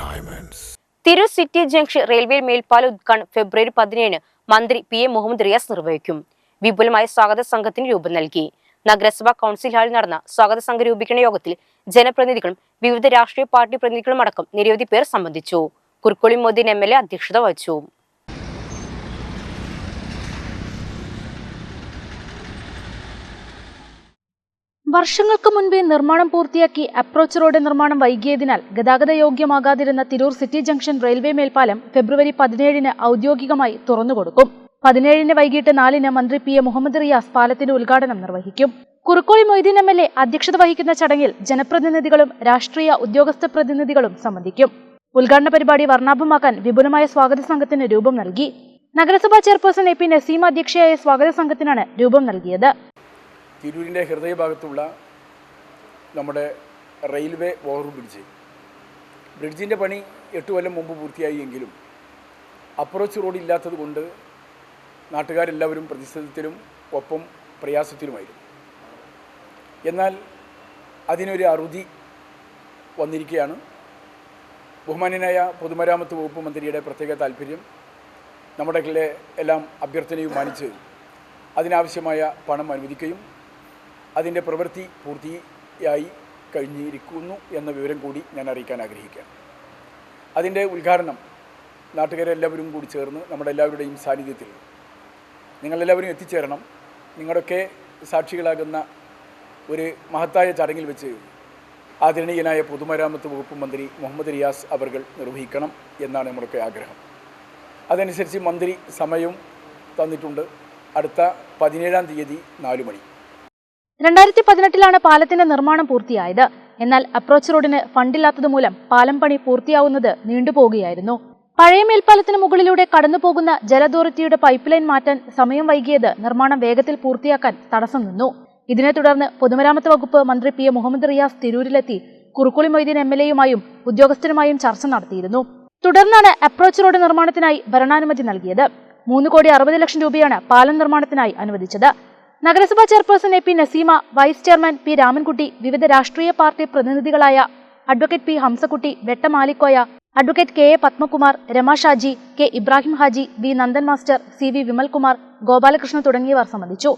Diamonds. Tirur city junction railway മേൽപ്പാല ഉദ്ഘാടനം ഫെബ്രുവരി പതിനേഴിന് മന്ത്രി പി എ മുഹമ്മദ് റിയാസ് നിർവഹിക്കും. വിപുലമായ സ്വാഗത സംഘത്തിന് രൂപം നൽകി. നഗരസഭാ കൗൺസിൽ ഹാളിൽ നടന്ന സ്വാഗത സംഘം രൂപീകരണ യോഗത്തിൽ ജനപ്രതിനിധികളും വിവിധ രാഷ്ട്രീയ പാർട്ടി പ്രതിനിധികളും അടക്കം നിരവധി പേർ സംബന്ധിച്ചു. കുർക്കോളി മോദീൻ എ അധ്യക്ഷത വഹിച്ചു. വർഷങ്ങൾക്ക് മുൻപേ നിർമ്മാണം പൂർത്തിയാക്കി അപ്രോച്ച് റോഡ് നിർമ്മാണം വൈകിയതിനാൽ ഗതാഗത യോഗ്യമാകാതിരുന്ന തിരൂർ സിറ്റി ജംഗ്ഷൻ റെയിൽവേ മേൽപ്പാലം ഫെബ്രുവരി പതിനേഴിന് ഔദ്യോഗികമായി തുറന്നുകൊടുക്കും. പതിനേഴിന് വൈകിട്ട് നാലിന് മന്ത്രി പി എ മുഹമ്മദ് റിയാസ് പാലത്തിന്റെ ഉദ്ഘാടനം നിർവഹിക്കും. Kurukkoli Moideen M L A അധ്യക്ഷത വഹിക്കുന്ന ചടങ്ങിൽ ജനപ്രതിനിധികളും രാഷ്ട്രീയ ഉദ്യോഗസ്ഥ പ്രതിനിധികളും സംബന്ധിക്കും. ഉദ്ഘാടന പരിപാടി വർണാഭമാക്കാൻ വിപുലമായ സ്വാഗത സംഘത്തിന് രൂപം നൽകി. നഗരസഭാ ചെയർപേഴ്സൺ എ പി നസീമ അധ്യക്ഷയായ സ്വാഗത സംഘത്തിനാണ് രൂപം നൽകിയത്. തിരൂരിന്റെ ഹൃദയഭാഗത്തുള്ള നമ്മുടെ റെയിൽവേ ഓവർ ബ്രിഡ്ജ്. ബ്രിഡ്ജിന്റെ പണി എട്ട് കൊല്ലം മുമ്പ് പൂർത്തിയായി എങ്കിലും അപ്രോച്ച് റോഡ് ഇല്ലാത്തത് കൊണ്ട് നാട്ടുകാരെല്ലാവരും പ്രതിസന്ധത്തിലും ഒപ്പം പ്രയാസത്തിലുമായിരുന്നു. എന്നാൽ അതിനൊരു അറുതി വന്നിരിക്കുകയാണ്. ബഹുമാന്യനായ പൊതുമരാമത്ത് വകുപ്പ് മന്ത്രിയുടെ പ്രത്യേക താല്പര്യം നമ്മുടെ എല്ലാം അഭ്യർത്ഥനയും മാനിച്ച് അതിനാവശ്യമായ പണം അനുവദിക്കുകയും അതിന്റെ പ്രവൃത്തി പൂർത്തിയായി കഴിഞ്ഞിരിക്കുന്നു എന്ന വിവരം കൂടി ഞാൻ അറിയിക്കാൻ ആഗ്രഹിക്കുകയാണ് അതിന്റെ ഉദ്ഘാടനം നാട്ടുകാരെല്ലാവരും കൂടി ചേർന്ന് നമ്മുടെ എല്ലാവരുടെയും സാന്നിധ്യത്തിൽ നിങ്ങളെല്ലാവരും എത്തിച്ചേരണം. നിങ്ങളുടെയൊക്കെ സാക്ഷികളാകുന്ന ഒരു മഹത്തായ ചടങ്ങിൽ വെച്ച് ആദരണീയനായ പൊതുമരാമത്ത് വകുപ്പ് മന്ത്രി മുഹമ്മദ് റിയാസ് അവർ നിർവഹിക്കണം എന്നാണ് നമ്മുടെയൊക്കെ ആഗ്രഹം. അതനുസരിച്ച് മന്ത്രി സമയവും തന്നിട്ടുണ്ട്. അടുത്ത പതിനേഴാം തീയതി നാലു മണി രണ്ടായിരത്തി പതിനെട്ടിലാണ് പാലത്തിന്റെ നിർമ്മാണം പൂർത്തിയായത്. എന്നാൽ അപ്രോച്ച് റോഡിന് ഫണ്ടില്ലാത്തതുമൂലം പാലം പണി പൂർത്തിയാവുന്നത് നീണ്ടുപോകുകയായിരുന്നു പഴയ മേൽപ്പാലത്തിന് മുകളിലൂടെ കടന്നുപോകുന്ന ജല അതോറിറ്റിയുടെ പൈപ്പ് ലൈൻ മാറ്റാൻ സമയം വൈകിയത് നിർമ്മാണം വേഗത്തിൽ പൂർത്തിയാക്കാൻ തടസ്സം നിന്നു. ഇതിനെ തുടർന്ന് പൊതുമരാമത്ത് വകുപ്പ് മന്ത്രി പി. എ. മുഹമ്മദ് റിയാസ് തിരൂരിലെത്തി കുറുക്കുളി മൊയ്തീൻ എം. എൽ. എയുമായും ഉദ്യോഗസ്ഥരുമായും ചർച്ച നടത്തിയിരുന്നു. തുടർന്നാണ് അപ്രോച്ച് റോഡ് നിർമ്മാണത്തിനായി ഭരണാനുമതി നൽകിയത്. മൂന്ന് കോടി അറുപത് ലക്ഷം രൂപയാണ് പാലം നിർമ്മാണത്തിനായി അനുവദിച്ചത്. നഗരസഭാ chairperson A P Naseema vice chairman P Ramankutty വിവിധ രാഷ്ട്രീയ party പ്രതിനിധികളായ advocate P Hamsakutty Vettamalikoya advocate K A Padmakumar Rema Shaji K Ibrahim Haji V Nandan master C V Vimalkumar Gopalakrishnan തുടങ്ങിയവർ സംബന്ധിച്ചു.